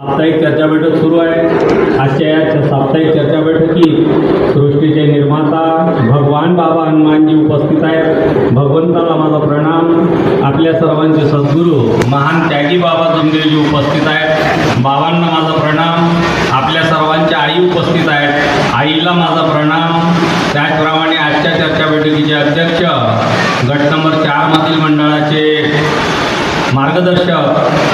साप्ताहिक चर्चा बैठक सुरू आहे. आजच्या या साप्ताहिक चर्चा बैठकीत सृष्टीचे निर्माता भगवान बाबा हनुमानजी उपस्थित आहेत. भगवंताला माझा प्रणाम. आपल्या सर्वांचे सद्गुरू महान त्यागी बाबा जमदेवजी उपस्थित आहेत. बाबांना माझा प्रणाम. आपल्या सर्वांच्या आई उपस्थित आहेत. आईला माझा प्रणाम. त्याचप्रमाणे आजच्या चर्चा बैठकीचे अध्यक्ष गट नंबर चारमधील मंडळाचे मार्गदर्शक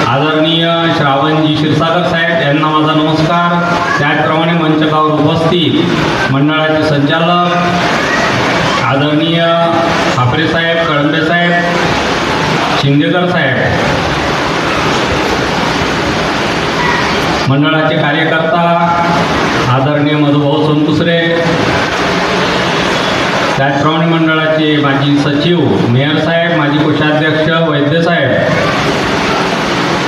आदरणीय श्रावणजी क्षीरसागर साहेब यांना माझा नमस्कार. त्याचप्रमाणे मंचकावर उपस्थित मंडळाचे संचालक आदरणीय खापरे साहेब कळंबे साहेब शिंदेकर साहेब मंडळाचे कार्यकर्ता आदरणीय मधुभाऊ सोनकुसरे त्याचप्रमाणे मंडळाचे माजी सचिव मेयर साहेब माजी कोषाध्यक्ष वैद्य साहेब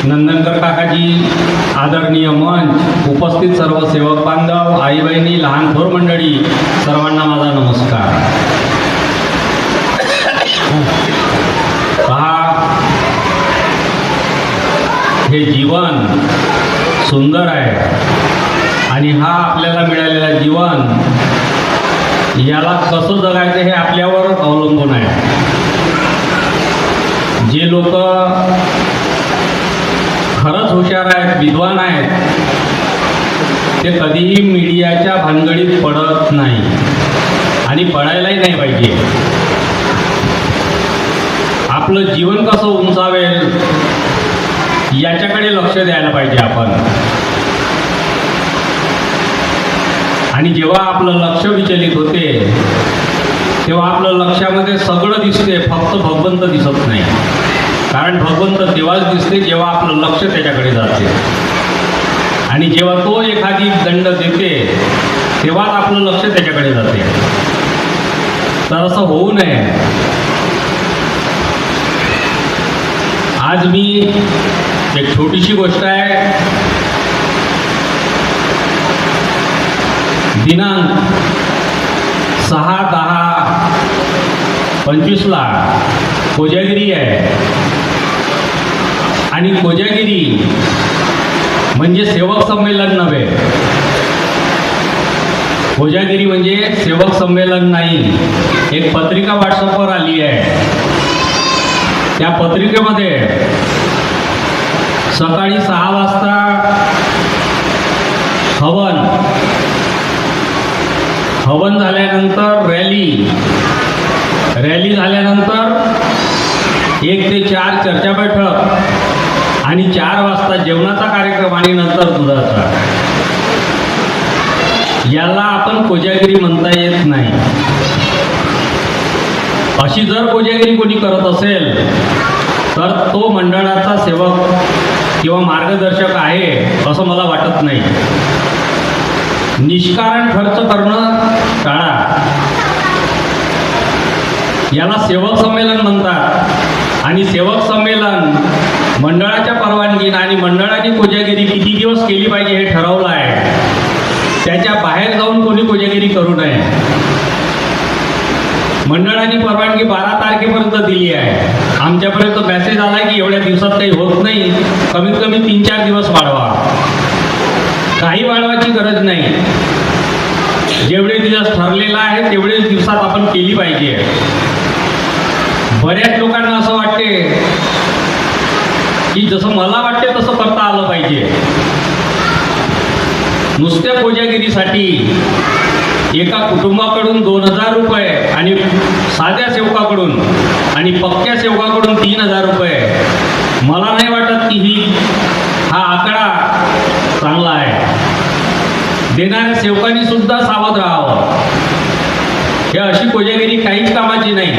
नंदनकर काकाजी आदरणीय मंच उपस्थित सर्व सेवक बांधव आई बहिणी लहान थोर मंडळी सर्वांना माझा नमस्कार. पहा हे जीवन सुंदर आहे आणि हा आपल्याला मिळालेला जीवन याला कसं जगायचं हे आपल्यावर अवलंबून आहे. जे लोक फारच हुशार आहेत विद्वान आहेत ते कधीही मीडियाच्या भानगडीत पडत नाही. आणि पडायलाही नाही पाहिजे. आपलं जीवन कसं उंचावेल याच्याकडे लक्ष द्यायला पाहिजे आपण. आणि जेव्हा आपलं लक्ष विचलित होते तेव्हा आपलं लक्षामध्ये सगळं दिसते फक्त भगवंत दिसत नाही. कारण भगवंत तेव्हाच दिसते जेव्हा आपलं लक्ष त्याच्याकडे जाते. आणि जेव्हा तो एखादी दंड देते तेव्हाच आपलं लक्ष त्याच्याकडे जाते. तर असं होऊ नये. आज मी एक छोटीशी गोष्ट आहे. दिनांक सहा दहा पंचवीसला कोजागिरी आहे. आणि कोजागिरी म्हणजे सेवक संमेलन नव्हे. कोजागिरी म्हणजे सेवक संमेलन नाही. एक पत्रिका व्हॉट्सअपवर आली आहे. त्या पत्रिकेमध्ये सकाळी सहा वाजता हवन हवन झाल्यानंतर रॅली रॅली झाल्यानंतर एक ते चार चर्चा बैठक आणि चार वाजता जेवणाचा कार्यक्रम आणि नंतर दुधाचा. याला आपण कोजागिरी म्हणता येत नाही. अशी जर कोजागिरी कोणी करत असेल तर तो मंडळाचा सेवक किंवा मार्गदर्शक आहे असं मला वाटत नाही. निष्कारण खर्च करणं टाळा. याला सेवक संमेलन म्हणतात. आणि सेवक संमेलन मंडळाच्या आणि मंडळाने कोजागिरी किती दिवस केली पाहिजे हे ठरवलं आहे. त्याच्या बाहेर जाऊन कोणी कोजागिरी करू नये. मंडळाने परवानगी बारा तारखेपर्यंत दिली आहे. आमच्यापर्यंत मेसेज आला की एवढ्या दिवसात काही होत नाही. कमीत कमी तीन चार दिवस वाढवा. काही वाढवायची गरज नाही. जेवढे दिवस ठरलेला आहे तेवढेच दिवसात आपण केली पाहिजे. बऱ्याच लोकांना असं वाटते की जसं मला वाटते तसं करता आलं पाहिजे. नुसत्या कोजागिरीसाठी एका कुटुंबाकडून दोन हजार रुपये आणि साध्या सेवकाकडून आणि पक्क्या सेवकाकडून तीन हजार रुपये. मला नाही वाटत की ही हा आकडा चांगला आहे. देणाऱ्या सेवकांनी सुद्धा सावध राहावं. हे अशी कोजागिरी काहीच कामाची नाही.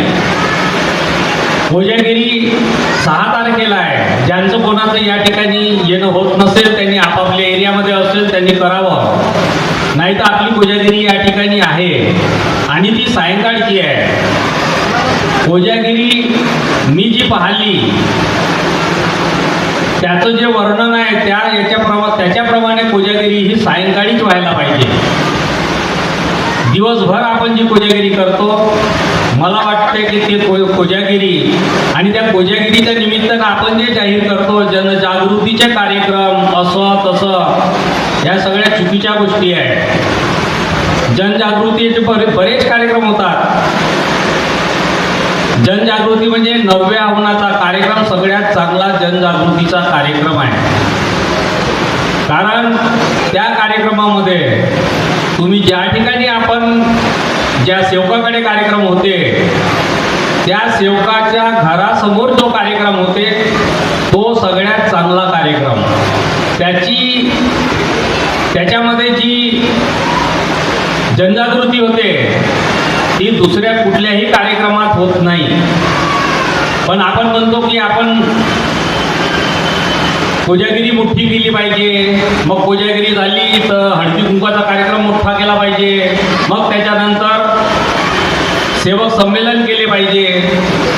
कोजागिरी सहा तारखेला आहे. ज्यांचं कोणाचं या ठिकाणी येणं होत नसेल त्यांनी आपापल्या एरियामध्ये असेल त्यांनी करावं. नाही तर आपली कोजागिरी या ठिकाणी आहे. आणि ती सायंकाळची आहे. कोजागिरी मी जी पाहिली त्याचं जे वर्णन आहे त्या याच्याप्रमा त्याच्याप्रमाणे कोजागिरी ही सायंकाळीच व्हायला पाहिजे. दिवसभर आपण जी कोजागिरी करतो मला वाटतंय की ते को कोजागिरी. आणि त्या कोजागिरीच्या निमित्तानं आपण जे जाहीर करतो जनजागृतीचे कार्यक्रम असं तसं या सगळ्या चुकीच्या गोष्टी आहेत. जनजागृतीचे बरे बरेच कार्यक्रम होतात. जनजागृती म्हणजे नवव्या आव्हानाचा कार्यक्रम सगळ्यात चांगला जनजागृतीचा कार्यक्रम आहे. कारण त्या कार्यक्रमामध्ये तुम्ही ज्या ठिकाणी आपण ज्या सेवकाकडे कार्यक्रम होते त्या सेवकाच्या घरासमोर जो कार्यक्रम होते तो सगळ्यात चांगला कार्यक्रम. त्याची त्याच्यामध्ये जी जनजागृती होते ती दुसऱ्या कुठल्याही कार्यक्रमात होत नाही. पण आपण म्हणतो की आपण कोजागिरी मोठी केली पाहिजे मग कोजागिरी झाली तर हळदी कुंकाचा कार्यक्रम मोठा केला पाहिजे मग त्याच्यानंतर सेवक संमेलन केले पाहिजे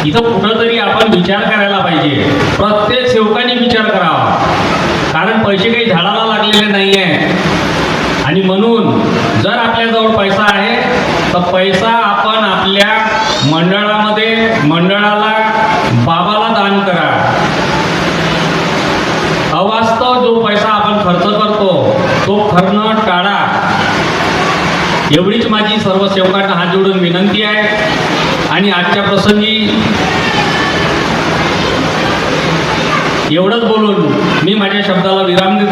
इथं कुठंतरी आपण विचार करायला पाहिजे. प्रत्येक सेवकाने विचार करावा. कारण पैसे काही झाडाला लागलेले नाही आहे आणि म्हणून जर आपल्याजवळ पैसा आहे तर पैसा आपण आपल्या मंडळामध्ये मंडळाला बाबाला दान करा. अवास्तव जो पैसा आपण खर्च करतो तो खर्च एवढीच माझी सर्व सेवकांना हात जोडून विनंती आहे. आणि आजच्या प्रसंगी एवढंच बोलून मी माझ्या शब्दाला विराम देतो.